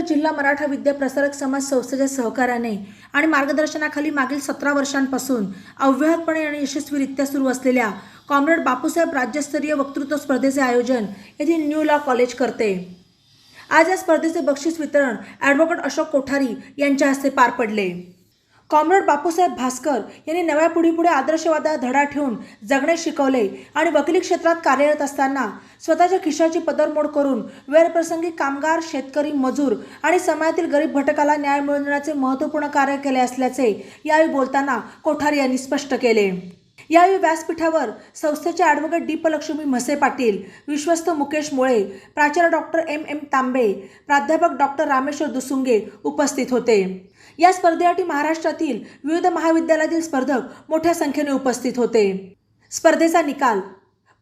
जिल्हा मराठा विद्या प्रसारक समाज संस्थेच्या सहकार्याने आणि मार्गदर्शनाखाली मागील सतरा वर्षांपासून अव्याहतपणे आणि यशस्वीरित्या सुरू असलेल्या कॉम्रेड बापूसाहेब राज्यस्तरीय वक्तृत्व स्पर्धेचे आयोजन येथे न्यू लॉ कॉलेज करते. आज या स्पर्धेचे बक्षीस वितरण ॲडव्होकेट अशोक कोठारी यांच्या हस्ते पार पडले. कॉम्रेड बापूसाहेब भास्कर यांनी नव्या पिढीपुढे आदर्शवादाला धडा ठेवून जगणे शिकवले आणि वकिली क्षेत्रात कार्यरत असताना स्वतःच्या खिशाची पदरमोड करून वेळप्रसंगी कामगार शेतकरी मजूर आणि समाजातील गरीब घटकाला न्याय मिळवण्याचे महत्त्वपूर्ण कार्य केले असल्याचे यावेळी बोलताना कोठारी यांनी स्पष्ट केले. यावेळी व्यासपीठावर संस्थेचे ॲडव्होकेट दीपलक्ष्मी म्हसे पाटील विश्वस्त मुकेश मुळे प्राचार्य डॉक्टर एम एम तांबे प्राध्यापक डॉक्टर रामेश्वर दुसुंगे उपस्थित होते. या स्पर्धेसाठी महाराष्ट्रातील विविध महाविद्यालयातील स्पर्धक मोठ्या संख्येने उपस्थित होते. स्पर्धेचा निकाल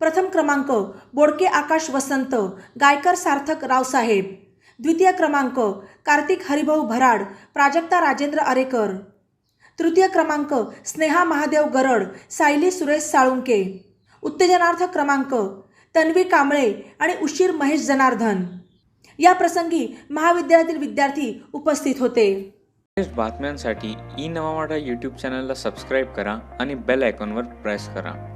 प्रथम क्रमांक बोडके आकाश वसंत गायकर सार्थक रावसाहेब. द्वितीय क्रमांक कार्तिक हरिभाऊ भराड प्राजक्ता राजेंद्र अरेकर. तृतीय क्रमांक स्नेहा महादेव गरड सायली सुरेश साळुंके. उत्तेजनार्थ क्रमांक तन्वी कांबळे आणि उशीर महेश जनार्दन. या प्रसंगी महाविद्यालयातील विद्यार्थी उपस्थित होते. बातम्यांसाठी ई नवा यूट्यूब चॅनलला सबस्क्राईब करा आणि बेल आयकॉनवर प्रेस करा.